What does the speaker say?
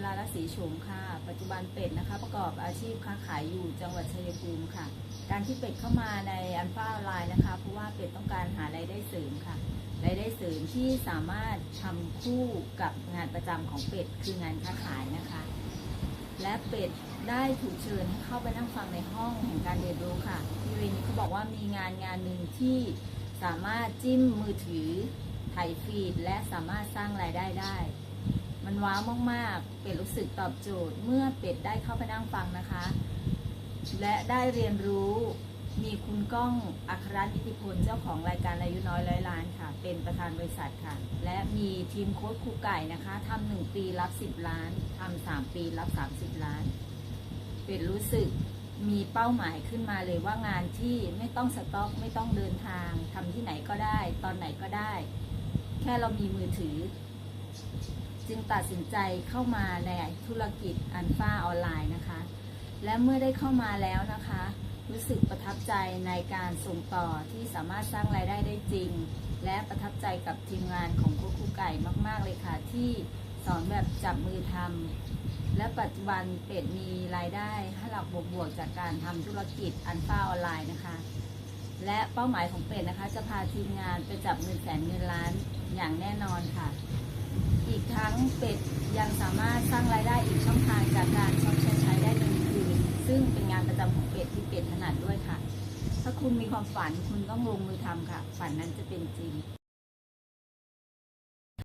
จุฬาลศรีโฉมค่ะ ปัจจุบันเป็ดนะคะ ประกอบอาชีพค้าขายอยู่จังหวัดชัยภูมิค่ะ การที่เป็ดเข้ามาในอันฟ้าออนไลน์นะคะ เพราะว่าเป็ดต้องการหารายได้เสริมค่ะรายได้เสริมที่สามารถทำคู่กับงานประจำของเป็ดคืองานค้าขายนะคะ และเป็ดได้ถูกเชิญให้เข้าไปนั่งฟังในห้องแห่งการเรียนรู้ค่ะที่เรนนี้เขาบอกว่ามีงานงานหนึ่งที่สามารถจิ้มมือถือถ่ายฟีด และสามารถสร้างรายได้ได้ ว้าวมาก ๆ เป็ดรู้สึกตอบโจทย์ เมื่อเป็ดได้เข้าไปนั่งฟังนะคะ และได้เรียนรู้มีคุณก้องอัครนิติพลเจ้าของรายการอายุน้อยร้อยล้านค่ะ เป็นประธานบริษัทค่ะ และมีทีมโค้ชครูไก่นะคะทำหนึ่งปีรับ10ล้านทำสามปีรับ30ล้าน เป็ดรู้สึกมีเป้าหมายขึ้นมาเลยว่างานที่ไม่ต้องสต็อกไม่ต้องเดินทางทำที่ไหนก็ได้ ตอนไหนก็ได้ แค่เรามีมือถือ จึงตัดสินใจเข้ามาในธุรกิจอันฟ้าออนไลน์นะคะ และเมื่อได้เข้ามาแล้วนะคะ รู้สึกประทับใจในการส่งต่อที่สามารถสร้างรายได้ได้จริง และประทับใจกับทีมงานของโคครูไก่มากๆเลยค่ะ ที่สอนแบบจับมือทำและปัจจุบันเป็ดมีรายได้ห้หลักบวกๆจากการทำธุรกิจอันฟ้าออนไลน์นะคะและเป้าหมายของเป็ดนะคะ จะพาทีมงานไปจับเงินแสนเงินล้านอย่างแน่นอนค่ะ อีกทั้งเป็ดยังสามารถสร้างรายได้อีกช่องทางจากการช็อปใช้ใช้ได้ในคืนซึ่งเป็นงานประจำของเป็ดที่เป็ดถนัดด้วยค่ะ ถ้าคุณมีความฝันคุณต้องลงมือทำค่ะ ฝันนั้นจะเป็นจริง